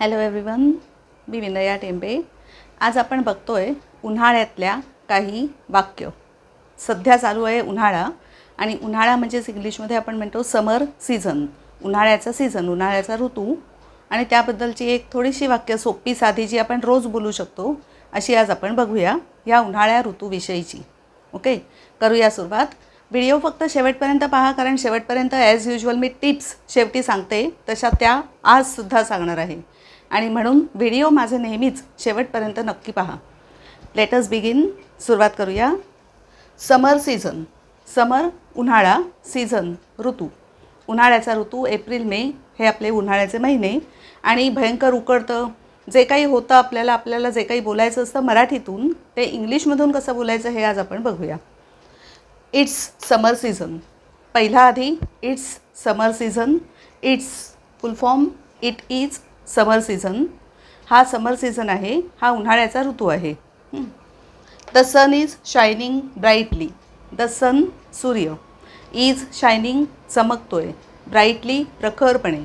Hello everyone मी विनया टेंबे. आज आपण बघतो आहे उन्हाळ्यातल्या काही वाक्य. सध्या चालू आहे उन्हाळा आणि उन्हाळा म्हणजेच इंग्लिशमध्ये आपण म्हणतो समर सीझन उन्हाळ्याचा सीझन उन्हाळ्याचा ऋतू आणि त्याबद्दलची एक थोडीशी वाक्य सोपी साधी जी आपण रोज बोलू शकतो अशी आज आपण बघूया या उन्हाळ्या ऋतूविषयीची. ओके करूया सुरुवात. व्हिडिओ फक्त शेवटपर्यंत पहा कारण शेवटपर्यंत ॲज युजल मी टिप्स शेवटी सांगते. तशा त्या आजसुद्धा सांगणार आहे. आणि म्हणून व्हिडिओ माझे नेहमीच शेवटपर्यंत नक्की पहा. लेटस बिगिन सुरुवात करूया. समर सीझन समर उन्हाळा सीझन ऋतू. उन्हाळ्याचा ऋतू एप्रिल मे हे आपले उन्हाळ्याचे महिने. आणि भयंकर उकडतं. जे काही होतं आपल्याला आपल्याला जे काही बोलायचं असतं मराठीतून ते इंग्लिशमधून कसं बोलायचं हे आज आपण बघूया. It's summer season. पहिला आधी it's summer season it's full form it is summer season. हा समर सीझन आहे हा उन्हाळ्याचा ऋतू आहे. The sun is shining brightly the sun सूर्य इज शायनिंग चमकतोय ब्राईटली प्रखरपणे.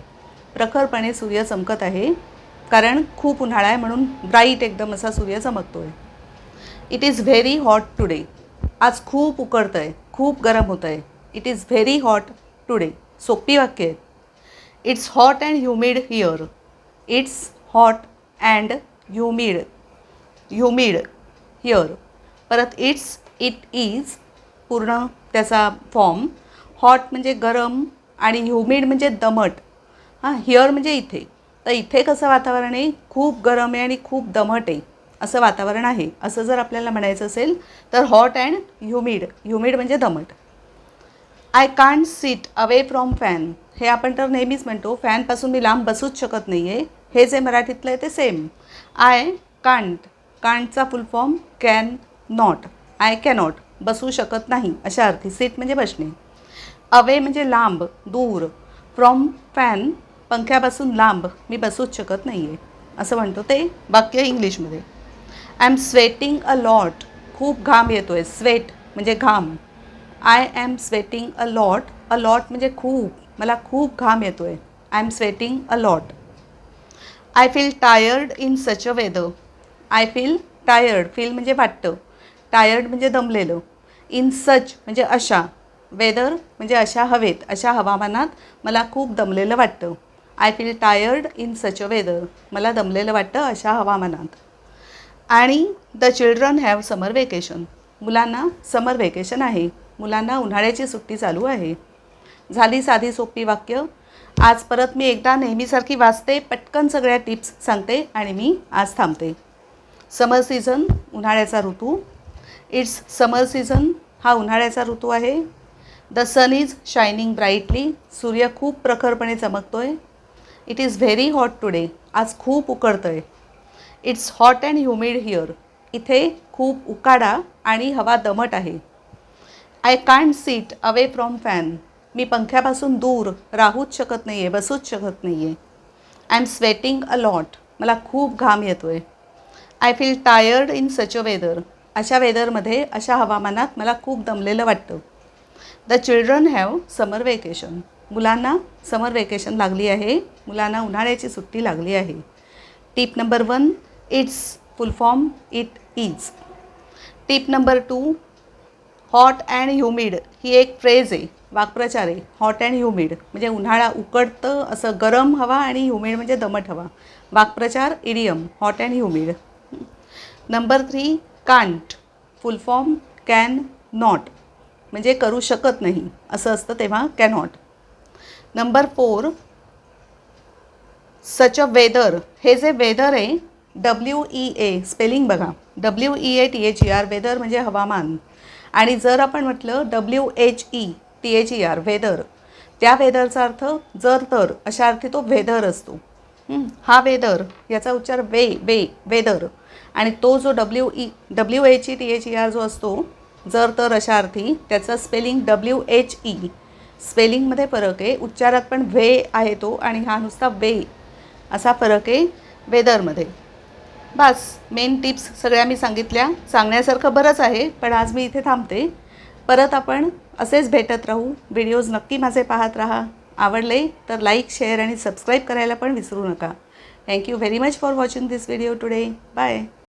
प्रखरपणे सूर्य चमकत आहे कारण खूप उन्हाळा आहे म्हणून ब्राईट एकदम असा सूर्य चमकतोय. It is very hot today आज खूप उकडतं आहे खूप गरम होतं आहे it is very hot today सोपी वाक्य आहेत it's hot and humid here it's hot and humid humid here परत इट्स इट इज पूर्ण त्याचा फॉर्म हॉट म्हणजे गरम आणि ह्युमिड म्हणजे दमट. हां हिअर म्हणजे इथे. तर इथे कसं वातावरण आहे? खूप गरम आहे आणि खूप दमट आहे. असं वातावरण आहे. असं जर आपल्याला म्हणायचं असेल तर हॉट अँड ह्युमिड ह्युमिड म्हणजे दमट. I can't sit away from fan हे आपण तर नेहमीच म्हणतो फॅनपासून मी लांब बसूच शकत नाही आहे हे जे मराठीतलं आहे ते same I can't can't full form can not I cannot बसू शकत नाही. अशा अर्थी सीट म्हणजे बसणे. अवे म्हणजे लांब दूर. फ्रॉम फॅन पंख्यापासून लांब मी बसूच शकत नाही आहे असं म्हणतो ते वाक्य इंग्लिशमध्ये I am sweating a lot. खूप घाम येतो आहे स्वेट म्हणजे घाम. I am sweating a lot. A lot म्हणजे खूप. मला खूप घाम येतो आहे I am sweating a lot. I feel tired in such a weather. I feel tired. Feel म्हणजे वाटतं. टायर्ड म्हणजे दमलेलं. इन सच म्हणजे अशा. वेदर म्हणजे अशा हवेत. अशा हवामानात मला खूप दमलेलं वाटतं. I feel tired in such a weather. मला दमलेलं वाटतं अशा हवामानात. आणि the children have summer vacation. मुलांना समर वेकेशन आहे. मुलांना उन्हाळ्याची सुट्टी चालू आहे. झाली साधी सोपी वाक्य. आज परत मी एकदा नेहमीसारखी वाचते पटकन सगळ्या टिप्स सांगते आणि मी आज थांबते. समर सीझन उन्हाळ्याचा ऋतू. इट्स समर सीझन हा उन्हाळ्याचा ऋतू आहे. The sun is shining brightly सूर्य खूप प्रखरपणे चमकतो आहे it is very hot today. आज खूप उकडतं आहे it's hot and humid here इथे खूप उकाडा आणि हवा दमट आहे. I can't sit away from fan मी पंख्यापासून दूर राहूच शकत नाही आहे बसूच शकत नाही आहे I am sweating a lot मला खूप घाम येतो आहे I feel tired in such a weather अशा वेदरमध्ये अशा हवामानात मला खूप दमलेलं वाटतं. The children have summer vacation मुलांना समर वेकेशन लागली आहे. मुलांना उन्हाळ्याची सुट्टी लागली आहे. Tip number one it's full form it is. Tip number two hot and humid. ही एक फ्रेज आहे वाक्प्रचार आहे हॉट अँड ह्युमिड. म्हणजे उन्हाळा उकडतं असं गरम हवा आणि ह्युमिड म्हणजे दमट हवा. वाक्प्रचार idiom hot and humid number three can't full form can not म्हणजे करू शकत नाही. असं असतं तेव्हा cannot number four such a weather. हे जे वेदर आहे डब्ल्यू ई ए स्पेलिंग बघा. W E A T H E R weather म्हणजे हवामान. आणि जर आपण म्हटलं W H E T H E R whether त्या वेदरचा अर्थ जर तर अशा अर्थी तो वेदर असतो. हा वेदर याचा उच्चार वे वे वेदर आणि तो जो W E W H E T H E R जो असतो जर तर अशा अर्थी त्याचं स्पेलिंग डब्ल्यू एच ई स्पेलिंगमध्ये फरक आहे. उच्चारात पण वे आहे तो आणि हा नुसता वे. असा फरक आहे वेदरमध्ये बस मेन टिप्स सगळ्या मी सांगितल्या. सांगण्यासारखं बरंच आहे पण आज मी इथे थांबते. परत आपण असेच भेटत राहू. व्हिडिओज नक्की माझे पाहत राहा. आवडले तर लाईक शेअर आणि सबस्क्राईब करायला पण विसरू नका. Thank you very much for watching this video today bye